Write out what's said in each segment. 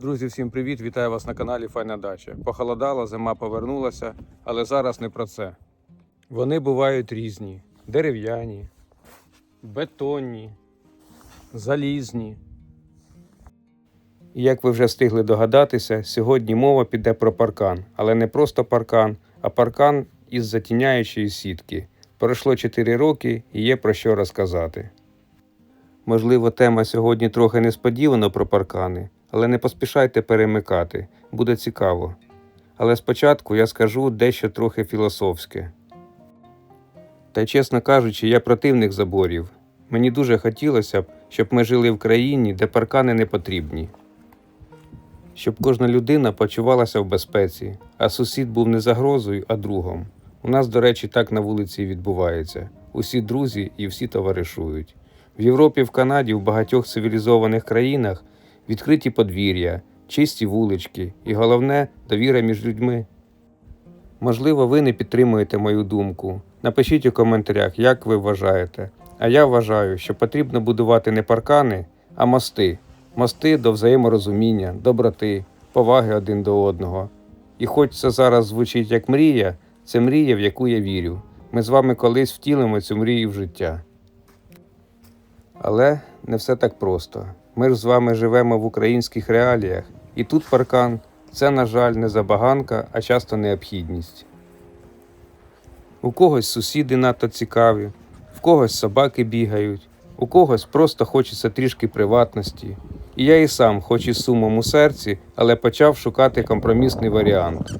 Друзі, всім привіт! Вітаю вас на каналі Файна Дача. Похолодало, зима повернулася, але зараз не про це. Вони бувають різні: дерев'яні, бетонні, залізні. Як ви вже встигли догадатися, сьогодні мова піде про паркан, але не просто паркан, а паркан із затіняючої сітки. Пройшло 4 роки і є про що розказати. Можливо, тема сьогодні трохи несподівано про паркани, але не поспішайте перемикати, буде цікаво. Але спочатку я скажу дещо трохи філософське. Та чесно кажучи, я противник заборів. Мені дуже хотілося б, щоб ми жили в країні, де паркани не потрібні. Щоб кожна людина почувалася в безпеці, а сусід був не загрозою, а другом. У нас, до речі, так на вулиці відбувається. Усі друзі і всі товаришують. В Європі, в Канаді, в багатьох цивілізованих країнах відкриті подвір'я, чисті вулички і головне довіра між людьми. Можливо, ви не підтримуєте мою думку. Напишіть у коментарях, як ви вважаєте. А я вважаю, що потрібно будувати не паркани, а мости. Мости до взаєморозуміння, доброти, поваги один до одного. І хоч це зараз звучить як мрія, це мрія, в яку я вірю. Ми з вами колись втілимо цю мрію в життя. Але не все так просто. Ми ж з вами живемо в українських реаліях, і тут паркан це, на жаль, не забаганка, а часто необхідність. У когось сусіди надто цікаві, в когось собаки бігають, у когось просто хочеться трішки приватності. І я і сам, хоч і сумом у серці, але почав шукати компромісний варіант.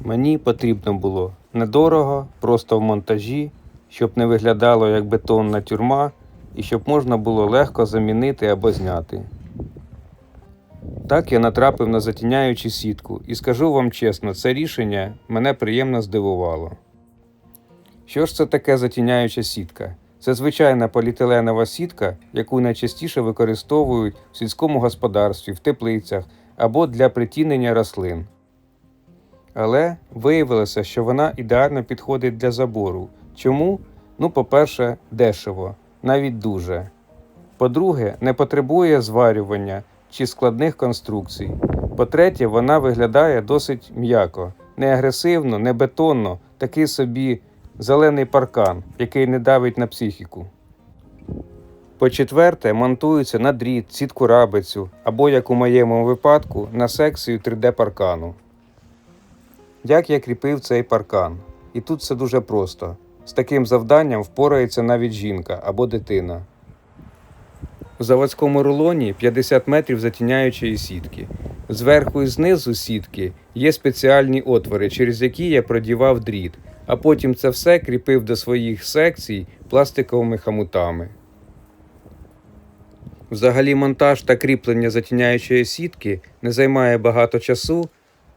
Мені потрібно було недорого, просто в монтажі, щоб не виглядало як бетонна тюрма і щоб можна було легко замінити або зняти. Так я натрапив на затіняючу сітку, і скажу вам чесно, це рішення мене приємно здивувало. Що ж це таке затіняюча сітка? Це звичайна поліетиленова сітка, яку найчастіше використовують в сільському господарстві, в теплицях або для притінення рослин. Але виявилося, що вона ідеально підходить для забору. Чому? Ну, по-перше, дешево, навіть дуже. По-друге, не потребує зварювання чи складних конструкцій. По-третє, вона виглядає досить м'яко, не агресивно, не бетонно, такий собі зелений паркан, який не давить на психіку. По-четверте, монтується на дріт, сітку рабицю або, як у моєму випадку, на секцію 3D паркану. Як я кріпив цей паркан? І тут все дуже просто. З таким завданням впорається навіть жінка або дитина. В заводському рулоні 50 метрів затіняючої сітки. Зверху і знизу сітки є спеціальні отвори, через які я продівав дріт, а потім це все кріпив до своїх секцій пластиковими хамутами. Взагалі монтаж та кріплення затіняючої сітки не займає багато часу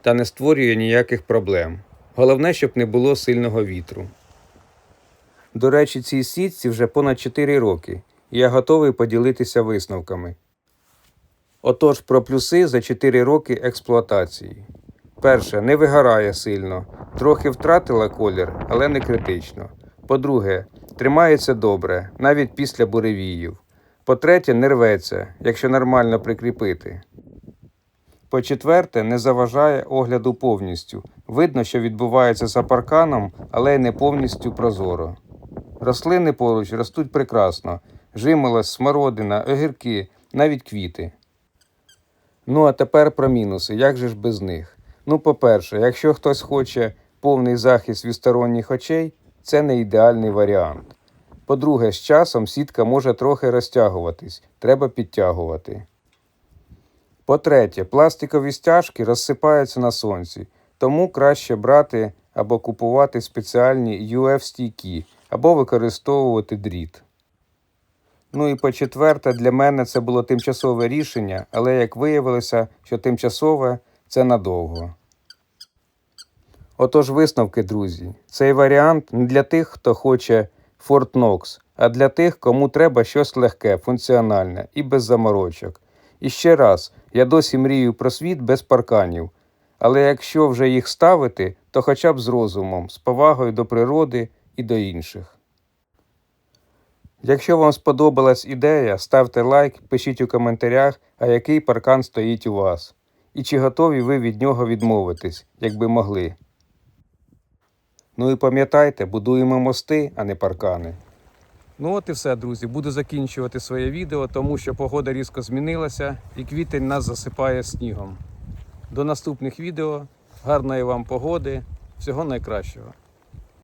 та не створює ніяких проблем. Головне, щоб не було сильного вітру. До речі, цій сітці вже понад 4 роки, і я готовий поділитися висновками. Отож, про плюси за 4 роки експлуатації. Перше, не вигорає сильно, трохи втратила колір, але не критично. По-друге, тримається добре, навіть після буревіїв. По-третє, не рветься, якщо нормально прикріпити. По-четверте, не заважає огляду повністю. Видно, що відбувається за парканом, але й не повністю прозоро. Рослини поруч ростуть прекрасно: жимолость, смородина, огірки, навіть квіти. Ну а тепер про мінуси. Як же ж без них? Ну, по-перше, якщо хтось хоче повний захист від сторонніх очей, це не ідеальний варіант. По-друге, з часом сітка може трохи розтягуватись, треба підтягувати. По-третє, пластикові стяжки розсипаються на сонці, тому краще брати або купувати спеціальні UF-стійкі, або використовувати дріт. Ну і по-четверте, для мене це було тимчасове рішення, але як виявилося, що тимчасове це надовго. Отож, висновки, друзі, цей варіант не для тих, хто хоче Fort Knox, а для тих, кому треба щось легке, функціональне і без заморочок. І ще раз, я досі мрію про світ без парканів. Але якщо вже їх ставити, то хоча б з розумом, з повагою до природи і до інших. Якщо вам сподобалась ідея, ставте лайк, пишіть у коментарях, а який паркан стоїть у вас. І чи готові ви від нього відмовитись, якби могли. Ну і пам'ятайте, будуємо мости, а не паркани. Ну от і все, друзі. Буду закінчувати своє відео, тому що погода різко змінилася і квітень нас засипає снігом. До наступних відео. Гарної вам погоди. Всього найкращого.